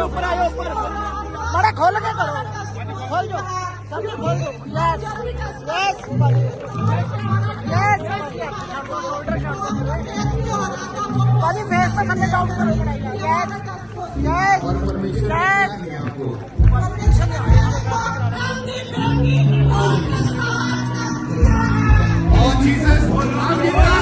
ਉੱਪਰ ਆਇਓ ਉੱਪਰ ਮਾੜਾ ਖੋਲ ਕੇ ਕਰੋ ਖੋਲ ਜੋ ਸਭ ਖੋਲ ਜੋ ਯੈਸ ਯੈਸ ਯੈਸ ਭਾਜੀ ਫੇਸ ਤੇ ਥੱਲੇ ਡਾਊਨ ਕਰੋ yes yes yes Oh, Jesus.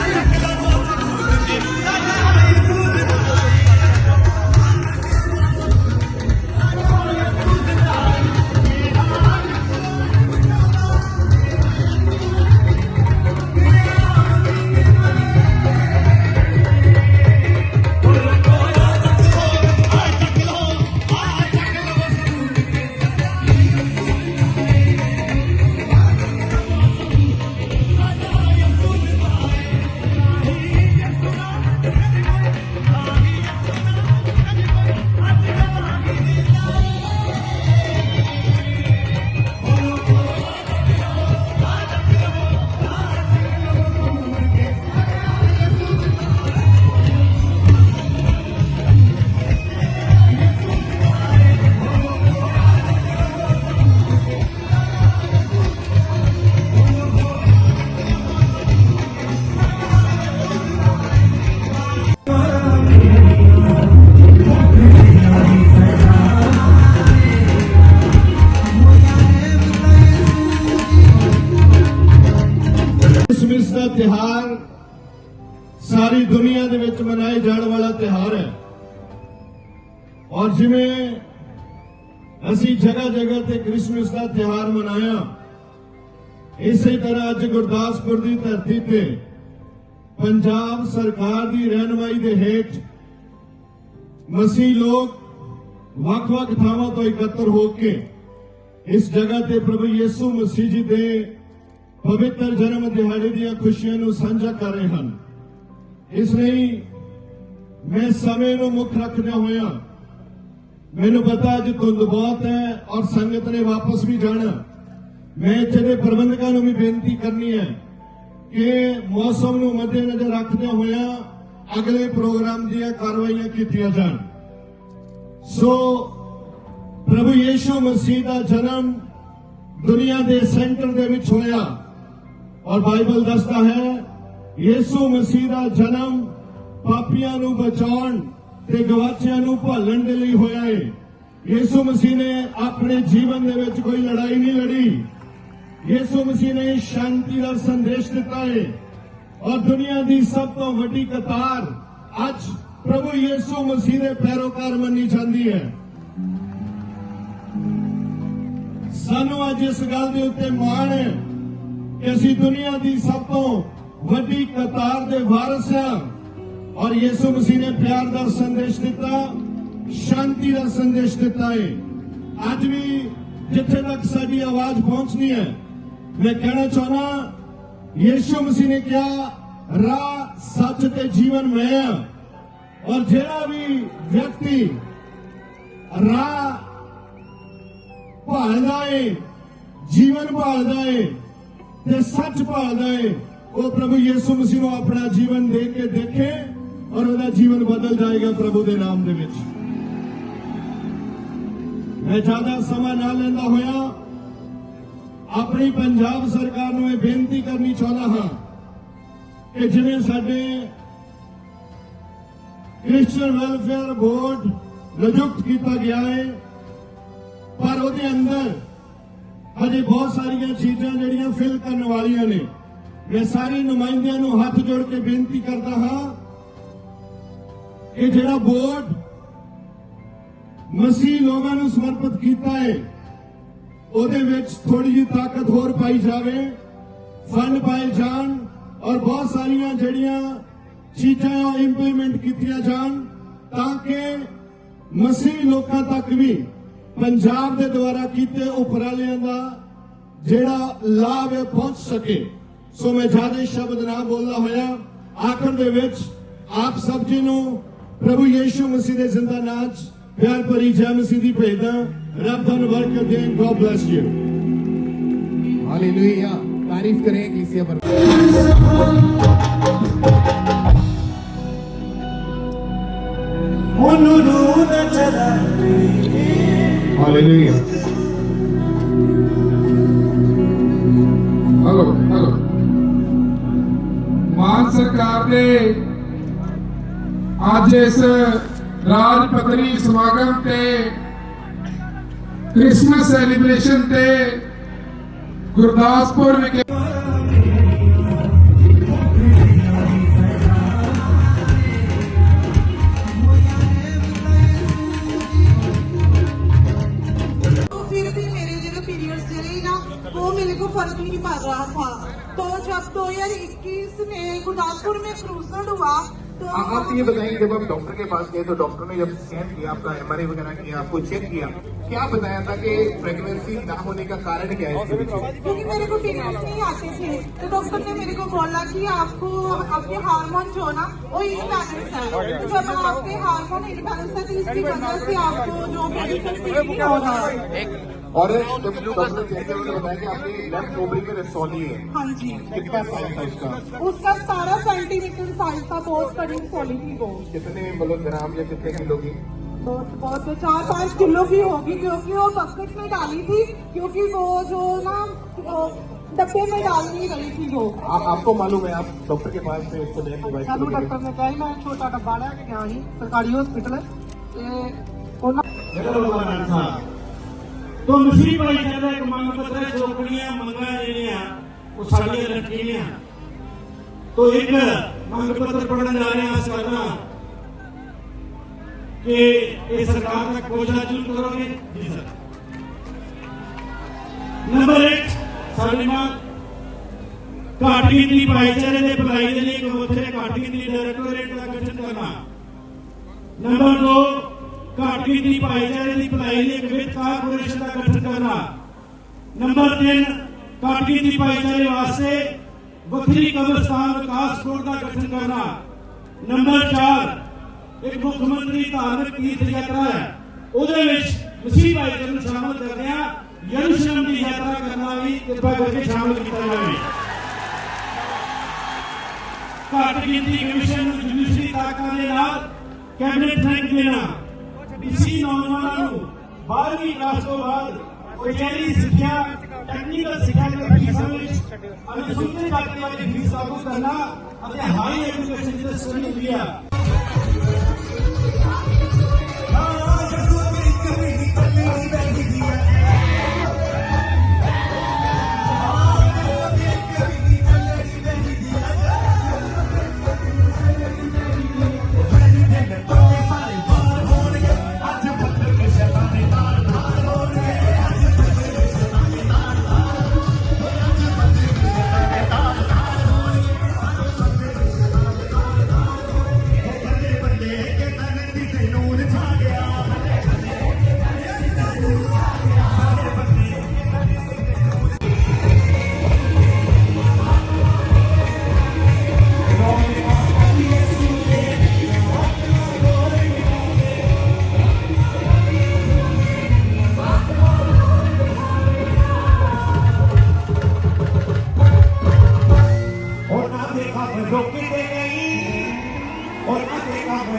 ਦਾ ਤਿਹਾਰ ਸਾਰੀ ਦੁਨੀਆ ਦੇ ਵਿੱਚ ਮਨਾਏ ਜਾਣ ਵਾਲਾ ਤਿਹਾਰ ਹੈ। ਔਰ ਜਿਵੇਂ ਅਸੀਂ ਜਗ੍ਹਾ ਜਗ੍ਹਾ ਤੇ ਕ੍ਰਿਸਮਸ ਦਾ ਤਿਹਾਰ ਮਨਾਇਆ, ਇਸੇ ਤਰ੍ਹਾਂ ਅੱਜ ਗੁਰਦਾਸਪੁਰ ਦੀ ਧਰਤੀ ਤੇ ਪੰਜਾਬ ਸਰਕਾਰ ਦੀ ਰਹਿਨਮਾਈ ਦੇ ਹੇਠ ਮਸੀਹ ਲੋਕ ਵੱਖ-ਵੱਖ ਥਾਵਾਂ ਤੋਂ ਇਕੱਤਰ ਹੋ ਕੇ ਇਸ ਜਗ੍ਹਾ ਤੇ ਪ੍ਰਭੂ ਯਿਸੂ ਮਸੀਹ ਜੀ ਦੇ ਪਵਿੱਤਰ ਜਨਮ ਦਿਹਾੜੇ ਦੀਆਂ ਖੁਸ਼ੀਆਂ ਨੂੰ ਸਾਂਝਾ ਕਰ ਰਹੇ ਹਨ। ਇਸ ਲਈ ਮੈਂ ਸਮੇਂ ਨੂੰ ਮੁੱਖ ਰੱਖਦਿਆਂ ਹੋਇਆ ਮੈਨੂੰ ਪਤਾ ਅੱਜ ਧੁੰਦ ਬਹੁਤ ਹੈ ਔਰ ਸੰਗਤ ਨੇ ਵਾਪਸ ਵੀ ਜਾਣਾ। ਮੈਂ ਇੱਥੇ ਦੇ ਪ੍ਰਬੰਧਕਾਂ ਨੂੰ ਵੀ ਬੇਨਤੀ ਕਰਨੀ ਹੈ ਕਿ ਮੌਸਮ ਨੂੰ ਮੱਦੇਨਜ਼ਰ ਰੱਖਦਿਆਂ ਹੋਇਆਂ ਅਗਲੇ ਪ੍ਰੋਗਰਾਮ ਦੀਆਂ ਕਾਰਵਾਈਆਂ ਕੀਤੀਆਂ ਜਾਣ। ਸੋ ਪ੍ਰਭੂ ਯੀਸ਼ੂ ਮਸੀਹ ਦਾ ਜਨਮ ਦੁਨੀਆ ਦੇ ਸੈਂਟਰ ਦੇ ਵਿੱਚ ਹੋਇਆ। ਔਰ ਬਾਈਬਲ ਦੱਸਦਾ ਹੈ, ਯੀਸ਼ੂ ਮਸੀਹ ਦਾ ਜਨਮ ਪਾਪੀਆਂ ਨੂੰ ਬਚਾਉਣ ਤੇ ਗਵਾਚਿਆਂ ਨੂੰ ਭਾਲਣ ਦੇ ਲਈ ਹੋਇਆ ਹੈ ਯੀਸ਼ੂ ਮਸੀਹ ਨੇ ਆਪਣੇ ਜੀਵਨ ਦੇ ਵਿੱਚ ਕੋਈ ਲੜਾਈ ਨਹੀਂ ਲੜੀ। ਯੀਸ਼ੂ ਮਸੀਹ ਨੇ ਸ਼ਾਂਤੀ ਦਾ ਸੰਦੇਸ਼ ਦਿੱਤਾ ਹੈ ਔਰ ਦੁਨੀਆ ਦੀ ਸਭ ਤੋਂ ਵੱਡੀ ਕਤਾਰ ਅੱਜ ਪ੍ਰਭੂ ਯੀਸ਼ੂ ਮਸੀਹ ਦੇ ਪੈਰੋਕਾਰ ਮੰਨੀ ਜਾਂਦੀ ਹੈ। ਸਾਨੂੰ ਅੱਜ ਇਸ ਗੱਲ ਦੇ ਉੱਤੇ ਮਾਣ ਹੈ ਕਿ ਅਸੀਂ ਦੁਨੀਆ ਦੀ ਸਭ ਤੋਂ ਵੱਡੀ ਕਤਾਰ ਦੇ ਵਾਰਸ ਹਾਂ। ਔਰ ਯਿਸੂ ਮਸੀਹ ਨੇ ਪਿਆਰ ਦਾ ਸੰਦੇਸ਼ ਦਿੱਤਾ, ਸ਼ਾਂਤੀ ਦਾ ਸੰਦੇਸ਼ ਦਿੱਤਾ ਹੈ ਅੱਜ ਵੀ ਜਿੱਥੇ ਤੱਕ ਸਾਡੀ ਆਵਾਜ਼ ਪਹੁੰਚਣੀ ਹੈ, ਮੈਂ ਕਹਿਣਾ ਚਾਹਣਾ ਯਿਸੂ ਮਸੀਹ ਨੇ ਕਿਹਾ, ਰਾਹ ਸੱਚ ਤੇ ਜੀਵਨ ਮੈਂ ਹਾਂ ਔਰ ਜਿਹੜਾ ਵੀ ਵਿਅਕਤੀ ਰਾਹ ਭਾਲਦਾ ਏ, ਜੀਵਨ ਭਾਲਦਾ ਏ ਤੇ ਸੱਚ ਭਾਲਦਾ ਏ। ਉਹ ਪ੍ਰਭੂ ਯਿਸੂ ਮਸੀਹ ਨੂੰ ਆਪਣਾ ਜੀਵਨ ਦੇ ਕੇ ਦੇਖੇ ਔਰ ਉਹਦਾ ਜੀਵਨ ਬਦਲ ਜਾਏਗਾ ਪ੍ਰਭੂ ਦੇ ਨਾਮ ਦੇ ਵਿੱਚ। ਮੈਂ ਜ਼ਿਆਦਾ ਸਮਾਂ ਨਾ ਲੈਂਦਾ ਹੋਇਆ, ਆਪਣੀ ਪੰਜਾਬ ਸਰਕਾਰ ਨੂੰ ਇਹ ਬੇਨਤੀ ਕਰਨੀ ਚਾਹੁੰਦਾ ਹਾਂ ਕਿ ਜਿਵੇਂ ਸਾਡੇ ਕ੍ਰਿਸਚੀਅਨ ਵੈਲਫੇਅਰ ਬੋਰਡ ਨਿਯੁਕਤ ਕੀਤਾ ਗਿਆ ਹੈ ਪਰ ਉਹਦੇ ਅੰਦਰ ਹਜੇ ਬਹੁਤ ਸਾਰੀਆਂ ਚੀਜ਼ਾਂ ਜਿਹੜੀਆਂ ਫਿਲ ਕਰਨ ਵਾਲੀਆਂ ਨੇ। ਮੈਂ ਸਾਰੇ ਨੁਮਾਇੰਦਿਆਂ ਨੂੰ ਹੱਥ ਜੋੜ ਕੇ ਬੇਨਤੀ ਕਰਦਾ ਹਾਂ ਇਹ ਜਿਹੜਾ ਬੋਰਡ ਮਸੀਹ ਲੋਕਾਂ ਨੂੰ ਸਮਰਪਿਤ ਕੀਤਾ ਹੈ, ਉਹਦੇ ਵਿੱਚ ਥੋੜੀ ਜਿਹੀ ਤਾਕਤ ਹੋਰ ਪਾਈ ਜਾਵੇ, ਫੰਡ ਪਾਏ ਜਾਣ ਔਰ ਬਹੁਤ ਸਾਰੀਆਂ ਜਿਹੜੀਆਂ ਚੀਜ਼ਾਂ ਉਹ ਇੰਪਲੀਮੈਂਟ ਕੀਤੀਆਂ ਜਾਣ ਤਾਂ ਕਿ ਮਸੀਹ ਲੋਕਾਂ ਤੱਕ ਵੀ ਪੰਜਾਬ ਦੇ ਦੁਆਰਾ ਕੀਤੇ ਉਪਰਾਲਿਆਂ ਦਾ ਜਿਹੜਾ ਲਾਭ ਹੈ ਪਹੁੰਚ ਸਕੇ। ਸੋ ਮੈਂ ਜ਼ਿਆਦਾ ਸ਼ਬਦ ਨਾ ਬੋਲਦਾ ਹੋਇਆ। ਆਖਰ ਦੇ ਵਿੱਚ ਆਪ ਸਭ ਜੀ ਨੂੰ ਪ੍ਰਭੂ ਯੀਸ਼ੂ ਮਸੀਹ ਦੇ ਜ਼ਿੰਦਾ ਨਾਚ ਪਿਆਰ ਭਰੀ ਜੈ ਮਸੀਹ ਦੀ ਭੇਜਦਾ ਰੱਬ ਤੁਹਾਨੂੰ ਬਰਕਤ ਦੇ ਗੋਡ ਬlesਸ ਯੂ ਹਾਲੇਲੂਇਆ ਤਾਰੀਫ ਕਰੇ ਇਕਲੀਸੀਆ ਪਰ। ਉਹਨੂੰ ਨੂੰ ਨਾ ਚਲਾਵੇ ਹਾਲੇਲੂਇਆ हेलो हेलो ਮਾਨ ਸਰਕਾਰ ਦੇ ਅੱਜ ਇਸ ਰਾਜ ਪੱਧਰੀ ਸਮਾਗਮ ਤੇ ਕ੍ਰਿਸਮਸ ਸੈਲੀਬ੍ਰੇਸ਼ਨ ਤੇ ਗੁਰਦਾਸਪੁਰ ਵਿਖੇ तो जब 2021 में गुरदासपुर में क्रूसड हुआ तो आ- आप ये बताइए जब आप डॉक्टर के पास गए तो डॉक्टर ने जब स्कैन किया आपका एमआरआई वगैरह किया आपको चेक किया क्या बताया था कि प्रेगनेंसी ना होने का कारण क्या है क्योंकि मेरे को पीरियड्स नहीं आते थे तो डॉक्टर ने मेरे को बोला कि आपको आपके हार्मोन जो ना वो इनबैलेंस है। तो जब आपके हार्मोन इनबैलेंस है तो इसकी वजह से आपको जो प्रेगनेंसी हो रहा है और हाँ उसका सेंटीमीटर साइज़ था बहुत बड़ी कितने मतलब ग्राम या कितने किलो की? बहुत तो चार पाँच किलो की होगी क्योंकि वो बकेट में डाली थी क्योंकि वो जो ना डब्बे में डालनी नहीं रही थी वो। आ, आपको मालूम है आप डॉक्टर के पास में इसको चलो डॉक्टर ने कहा मैं छोटा डब्बा लिया सरकारी हॉस्पिटल है। ਤੋਂ ਮਸੀਹ ਭਾਈ ਕਹਿੰਦਾ ਇੱਕ ਮੰਗ ਪੱਤਰ ਹੈ, ਚੋਕੜੀਆਂ ਮੰਗਾਂ ਜਿਹੜੀਆਂ ਉਹ ਸਾਡੀਆਂ ਲਟਕੀਆਂ ਤੋਂ ਇੱਕ ਮੰਗ ਪੱਤਰ ਪੜਨ ਜਾ ਰਹੇ ਹਾਂ ਸਰਕਾਰ ਕਿ ਇਹ ਸਰਕਾਰ ਤੱਕ ਪਹੁੰਚਣਾ ਜ਼ਰੂਰ ਕਰੋਗੇ? ਜੀ ਸਰ। ਨੰਬਰ 1 ਸਾਡੀ ਮੰਗ ਘੱਟ ਗਿਣਤੀ ਭਾਈਚਾਰੇ ਦੇ ਭਲਾਈ ਦੇ ਲਈ ਇੱਕ ਵੱਖਰੇ ਘੱਟ ਡਾਇਰੈਕਟੋਰੇਟ ਦਾ ਗਠਨ ਕਰਨਾ। ਨੰਬਰ 2 ਘੱਟ ਗਿਣਤੀ ਭਾਈਚਾਰੇ ਦੀ ਭਲਾਈ ਲਈ ਇੱਕ ਵਿੱਤ ਕਾਰਪੋਰੇਸ਼ਨ ਦਾ ਗਠਨ ਕਰਨਾ। ਨੰਬਰ 3 ਘੱਟ ਗਿਣਤੀ ਭਾਈਚਾਰੇ ਵਾਸਤੇ ਵੱਖਰੀ ਕਬਰਸਤਾਨ ਵਿਕਾਸ ਬੋਰਡ ਦਾ ਗਠਨ ਕਰਨਾ। ਨੰਬਰ 4 ਇੱਕ ਮੁੱਖ ਮੰਤਰੀ ਧਾਰਮਿਕ ਤੀਰਥ ਯਾਤਰਾ ਹੈ। ਉਹਦੇ ਵਿੱਚ ਮਸੀਹ ਭਾਈਚਾਰੇ ਨੂੰ ਸ਼ਾਮਲ ਕਰਦੇ ਆ ਯਰੂਸ਼ਲਮ ਦੀ ਯਾਤਰਾ ਕਰਨਾ ਵੀ ਕਿਰਪਾ ਕਰਕੇ ਸ਼ਾਮਲ ਕੀਤਾ ਜਾਵੇ। ਘੱਟ ਗਿਣਤੀ ਕਮਿਸ਼ਨ ਨੂੰ ਜੁਡੀਸ਼ਰੀ ਤਾਕਤਾਂ ਦੇ ਨਾਲ ਕੈਬਨਿਟ ਰੈਂਕ ਦੇਣਾ ਇਸੀ ਨੌਜਵਾਨਾਂ ਨੂੰ 12ਵੀਂ ਕਲਾਸ ਤੋਂ ਬਾਅਦ ਉਚੇਰੀ ਸਿੱਖਿਆ ਟੈਕਨੀਕਲ ਸਿੱਖਿਆ ਦੇ ਫੀਸਾਂ ਵਿੱਚ ਅਨੁਸੂਚਿਤ ਜਾਤੀ ਵਾਲੀ ਫੀਸ ਲਾਗੂ ਕਰਨਾ ਅਤੇ ਹਾਈ ਐਜੂਕੇਸ਼ਨ ਦੇ ਸਟੱਡੀ ਹੁੰਦੀ ਆ। ਉਹਨਾਂ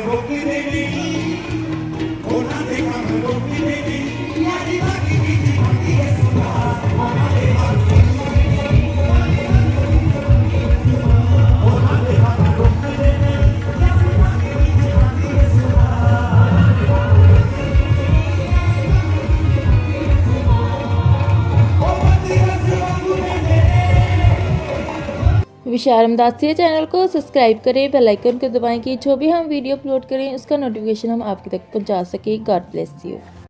ਦੇ ਕੰਮ विशारम दासिया चैनल को सब्सक्राइब करें बेल आइकन को दबाएं कि जो भी हम वीडियो अपलोड करें उसका नोटिफिकेशन हम आपके तक पहुंचा सकें गॉड ब्लेस यू